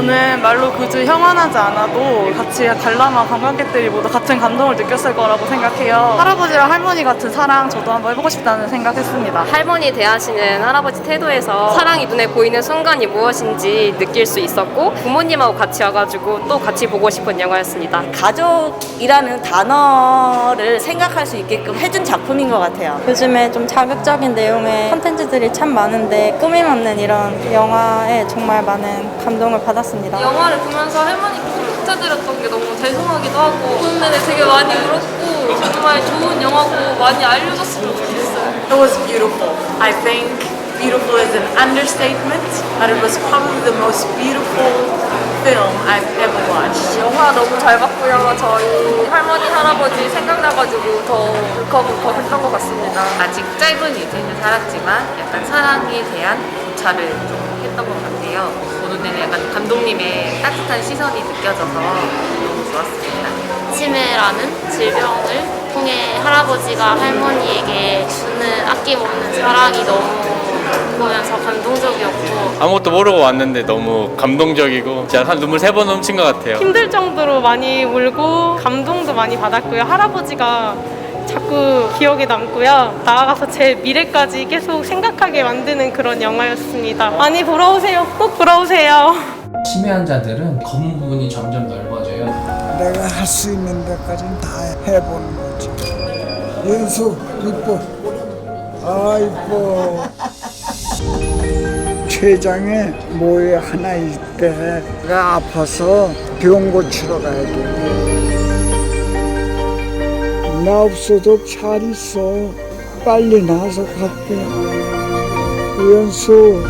저는 말로 굳이 혐오하지 않아도 같이 관람한 관광객들이 모두 같은 감동을 느꼈을 거라고 생각해요. 할아버지랑 할머니 같은 사랑 저도 한번 해보고 싶다는 생각했습니다. 할머니 대하시는 할아버지 태도에서 사랑이 눈에 보이는 순간이 무엇인지 느낄 수 있었고 부모님하고 같이 와가지고 또 같이 보고 싶은 영화였습니다. 가족이라는 단어를 생각할 수 있게끔 해준 작품인 것 같아요. 요즘에 좀 자극적인 내용의 컨텐츠들이 참 많은데 꾸밈 없는 이런 영화에 정말 많은 감동을 받았습니다. 영화를 보면서 할머니께 좀 부탁드렸던 게 너무 죄송하기도 하고 내내 되게 많이 울었고 정말 좋은 영화고 많이 알려줬으면 좋겠어요. It was beautiful. I think beautiful is an understatement, but it was probably the most beautiful film I've ever watched. 영화 너무 잘 봤고요. 저희 할머니 할아버지 생각나가지고 더 울컥울컥 했던 것 같습니다. 아직 짧은 인생을 살았지만 약간 사랑에 대한 고찰을 좀 했던 것 같아요. 보는 내내 약간 감독님의 따뜻한 시선이 느껴져서 너무 좋았습니다. 치매라는 질병을 통해 할아버지가 할머니에게 주는 아낌없는 사랑이 너무 보면서 감동적이었고 아무것도 모르고 왔는데 너무 감동적이고 진짜 한 눈물 세번 훔친 것 같아요. 힘들 정도로 많이 울고 감동도 많이 받았고요. 할아버지가 자꾸 기억에 남고요. 나아가서 제 미래까지 계속 생각하게 만드는 그런 영화였습니다. 많이 보러 오세요. 꼭 보러 오세요. 치매 환자들은 검은 부분이 점점 넓어져요. 내가 할 수 있는 데까지는 다 해보는 거지. 연수 이뻐. 아 이뻐. 췌장에 뭐에 하나 있대. 내가 아파서 병 고치러 가야 돼. 나 없어도 잘 있어. 빨리 나서 갈게. 연수